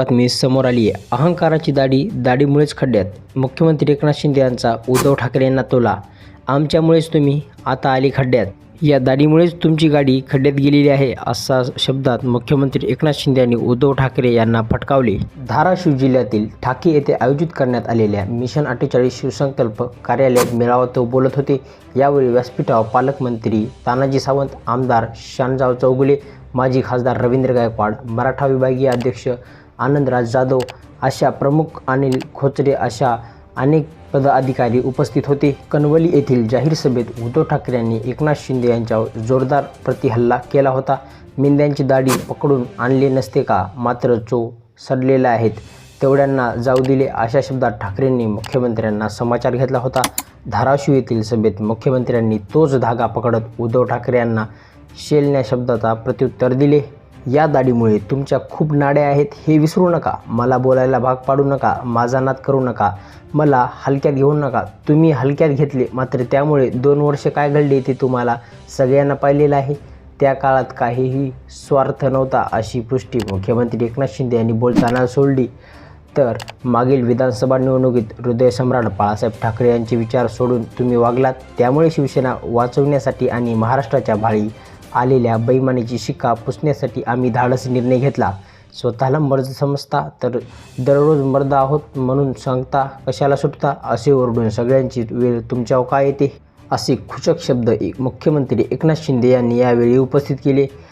बातमी समोर आली आहे. अहंकाराची दाढी दाढीमुळेच खड्ड्यात. मुख्यमंत्री एकनाथ शिंदे यांचा उद्धव ठाकरे यांना तोला. आमच्यामुळेच तुम्ही आता आली खड्ड्यात. या दाढीमुळेच तुमची गाडी खड्ड्यात गेलेली आहे असा शब्दात मुख्यमंत्री एकनाथ शिंदे यांनी उद्धव ठाकरे यांना फटकावले. धाराशिव जिल्ह्यातील ठाके येथे आयोजित करण्यात आलेल्या मिशन अठ्ठेचाळीस शिवसंकल्प कार्यालयात मेळावा तो बोलत होते. यावेळी व्यासपीठावर पालकमंत्री तानाजी सावंत आमदार शानजाव चौगुले माजी खासदार रवींद्र गायकवाड मराठा विभागीय अध्यक्ष आनंदराज जाधव अशा प्रमुख अनिल खोचरे अशा अनेक पदाधिकारी उपस्थित होते. कणवली येथील जाहीर सभेत उद्धव ठाकरे यांनी एकनाथ शिंदे यांच्यावर जोरदार प्रतिहल्ला केला होता. मेंद्यांची दाढी पकडून आणले नसते का? मात्र चो सडलेल्या आहेत. तेवढ्यांना जाऊ दिले अशा शब्दात ठाकरेंनी मुख्यमंत्र्यांना समाचार घेतला होता. धाराशिव येथील सभेत मुख्यमंत्र्यांनी तोच धागा पकडत उद्धव ठाकरे यांना शेलण्या शब्दाचा प्रत्युत्तर दिले. या दाढीमुळे तुमच्या खूप नाड्या आहेत हे विसरू नका. मला बोलायला भाग पाडू नका. माझा नाद करू नका. मला हलक्यात घेऊ नका. तुम्ही हलक्यात घेतले मात्र त्यामुळे दोन वर्ष काय घडले ते तुम्हाला सगळ्यांना पाहिलेलं आहे. त्या काळात काहीही स्वार्थ नव्हता अशी पुष्टी मुख्यमंत्री एकनाथ शिंदे यांनी बोलताना सोडली. तर मागील विधानसभा निवडणुकीत हृदयसम्राट बाळासाहेब ठाकरे यांचे विचार सोडून तुम्ही वागलात. त्यामुळे शिवसेना वाचवण्यासाठी आणि महाराष्ट्राच्या भाळी आलेल्या बैमानीची शिक्का पुसण्यासाठी आम्ही धाडस निर्णय घेतला. स्वतःला मर्द समजता तर दररोज मर्द आहोत म्हणून सांगता कशाला सुटता असे ओरडून सगळ्यांची वेळ तुमच्यावर काय येते? असे खुचक शब्द एक मुख्यमंत्री एकनाथ शिंदे यांनी यावेळी उपस्थित केले.